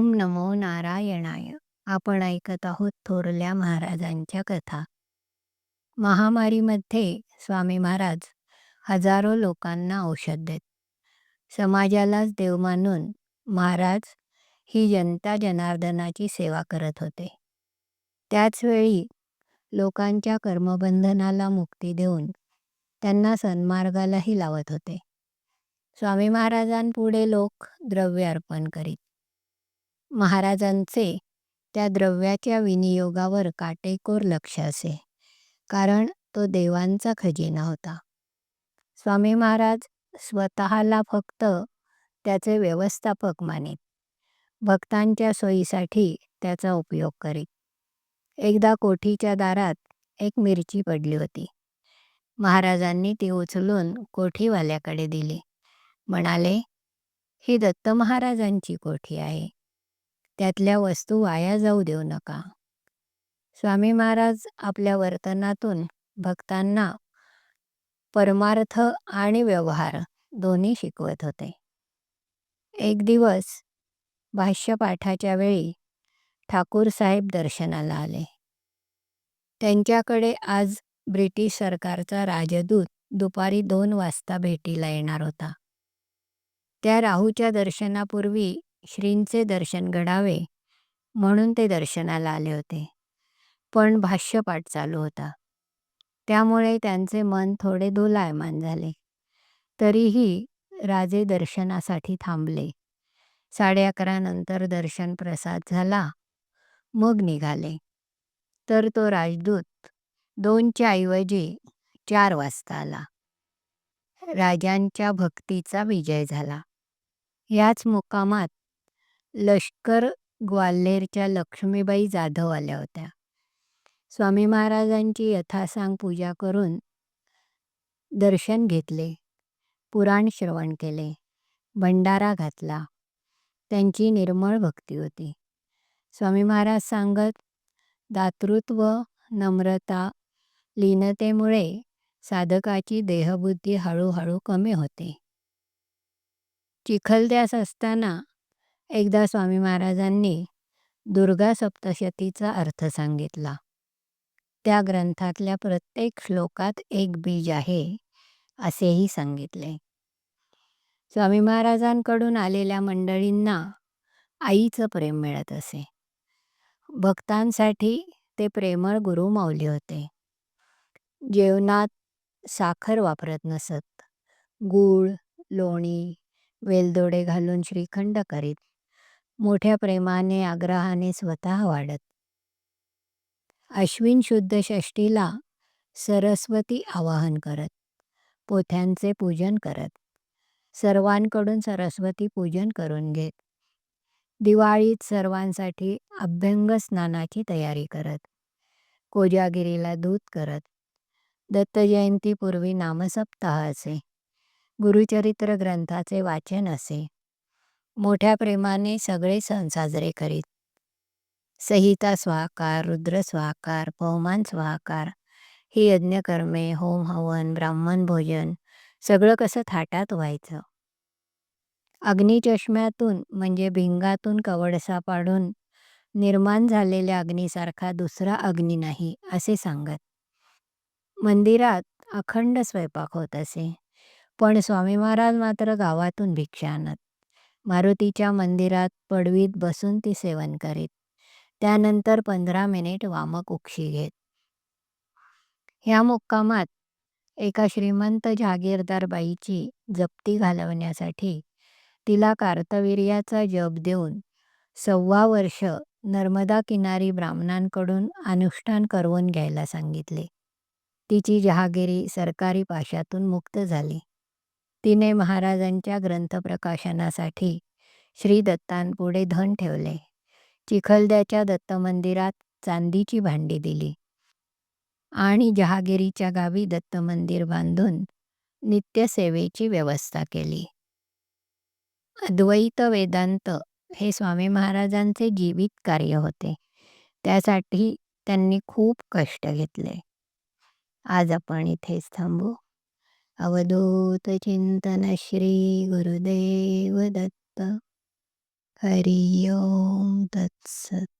ओम नमो नारायणाय. आपण ऐकत आहोत थोरल्या महाराजांच्या कथा. महामारीमध्ये स्वामी महाराज हजारो लोकांना औषध देत. समाजालाच देव मानून महाराज ही जनता जनार्दनाची सेवा करत होते. त्याचवेळी लोकांच्या कर्मबंधनाला मुक्ती देऊन त्यांना सन्मार्गालाही लावत होते. स्वामी महाराजांपुढे लोक द्रव्य अर्पण करीत. महाराजांचे त्या द्रव्याच्या विनियोगावर काटेकोर लक्ष असे कारण तो देवांचा खजिना होता. स्वामी महाराज स्वतःला फक्त त्याचे व्यवस्थापक मानित. भक्तांच्या सोयीसाठी त्याचा उपयोग करीत. एकदा कोठीच्या दारात एक मिरची पडली होती. महाराजांनी ती उचलून कोठीवाल्याकडे दिली. म्हणाले ही दत्त महाराजांची कोठी आहे. त्यातल्या वस्तू वाया जाऊ देऊ नका. स्वामी महाराज आपल्या वर्तनातून भक्तांना परमार्थ आणि व्यवहार दोन्ही शिकवत होते. एक दिवस भाष्यपाठाच्या वेळी ठाकूर साहेब दर्शनाला आले. त्यांच्याकडे आज ब्रिटिश सरकारचा राजदूत दुपारी दोन वाजता भेटीला येणार होता. त्या राहूच्या दर्शनापूर्वी श्रींचे दर्शन घडावे म्हणून ते दर्शनाला आले होते. पण भाष्यपाठ चालू होता. त्यामुळे त्यांचे मन थोडे दोलायमान झाले. तरीही राजे दर्शनासाठी थांबले. साडे अकरा नंतर दर्शन प्रसाद झाला मग निघाले. तर तो राजदूत दोनच्या ऐवजी चार वाजता आला. राजांच्या भक्तीचा विजय झाला. याच मुकामात लष्कर ग्वाल्हेरच्या लक्ष्मीबाई जाधव आल्या होत्या. स्वामी महाराजांची यथासांग पूजा करून दर्शन घेतले. पुराण श्रवण केले. भंडारा घातला. त्यांची निर्मळ भक्ती होती. स्वामी महाराज सांगत दातृत्व नम्रता लीनतेमुळे साधकाची देहबुद्धी हळूहळू कमी होते. चिखलद्यास असताना एकदा स्वामी महाराजांनी दुर्गा सप्तशतीचा अर्थ सांगितला. त्या ग्रंथातल्या प्रत्येक श्लोकात एक बीज आहे असेही सांगितले. स्वामी महाराजांकडून आलेल्या मंडळींना आईचं प्रेम मिळत असे. भक्तांसाठी ते प्रेमळ गुरुमाऊली होते. जेवणात साखर वापरत नसत. गूळ लोणी वेलदोडे घालून श्रीखंड करीत मोठ्या प्रेमाने आग्रहाने स्वतः वाढत. अश्विन शुद्ध षष्टीला सरस्वती आवाहन करत पोथ्यांचे पूजन करत सर्वांकडून सरस्वती पूजन करून घेत. दिवाळीत सर्वांसाठी अभ्यंग स्नानाची तयारी करत कोजागिरीला दूध करत दत्तजयंतीपूर्वी नामसप्ताह असे गुरुचरित्र ग्रंथाचे वाचन असे. मोठ्या प्रेमाने सगळे सण साजरे करीत. संहिता स्वाकार रुद्र स्वाकार पवमान स्वाकार ही यज्ञकर्मे होम हवन ब्राह्मण भोजन सगळं कसं थाटात व्हायचं? अग्निचष्म्यातून म्हणजे भिंगातून कवडसा पाडून निर्माण झालेल्या अग्नीसारखा दुसरा अग्नी नाही असे सांगत. मंदिरात अखंड स्वयंपाक होत असे पण स्वामी महाराज मात्र गावातून भिक्षा आणत. मारुतीच्या मंदिरात पडवीत बसून ती सेवन करीत. त्यानंतर पंधरा मिनिट वामक उक्षी घेत. ह्या मुक्कामात एका श्रीमंत जहागीरदार बाईची जप्ती घालवण्यासाठी तिला कार्तवीर्याचा जप देऊन सव्वा वर्ष नर्मदा किनारी ब्राह्मणांकडून अनुष्ठान करवून घ्यायला सांगितले. तिची जहागिरी सरकारी पाशातून मुक्त झाली. तिने महाराजांच्या ग्रंथप्रकाशनासाठी श्री दत्तांपुढे धन ठेवले. चिखलद्याच्या दत्त मंदिरात चांदीची भांडी दिली. आणि जहागिरीच्या गावी दत्त मंदिर बांधून नित्यसेवेची व्यवस्था केली. अद्वैत वेदांत हे स्वामी महाराजांचे जीवित कार्य होते. त्यासाठी त्यांनी खूप कष्ट घेतले. आज आपण इथेच थांबू. अवधूत चिंतन श्री गुरुदेव दत्त हरि ओम तत्सत